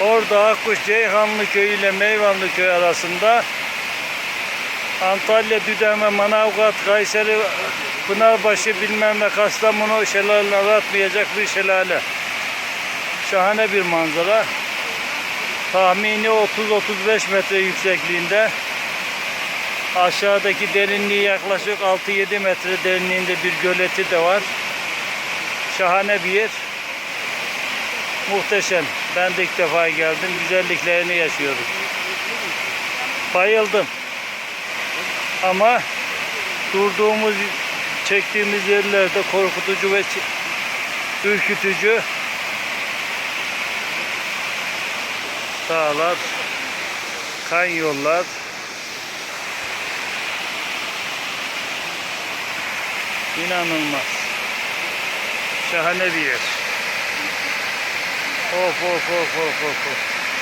Orada Akkuş Ceyhanlı Köyü ile Meyvanlı Köy arasında Antalya, Düdeme, Manavgat, Kayseri, Pınarbaşı bilmem ne Kastamonu şelaleleri atmayacak bir şelale. Şahane bir manzara. Tahmini 30-35 metre yüksekliğinde. Aşağıdaki derinliği yaklaşık 6-7 metre derinliğinde bir göleti de var. Şahane bir yer. Muhteşem. Ben de ilk defa geldim. Güzelliklerini yaşıyorum. Bayıldım. Ama durduğumuz, çektiğimiz yerlerde korkutucu ve ürkütücü dağlar, kanyollar, inanılmaz. Şahane bir yer. ほうほうほうほうほうほう。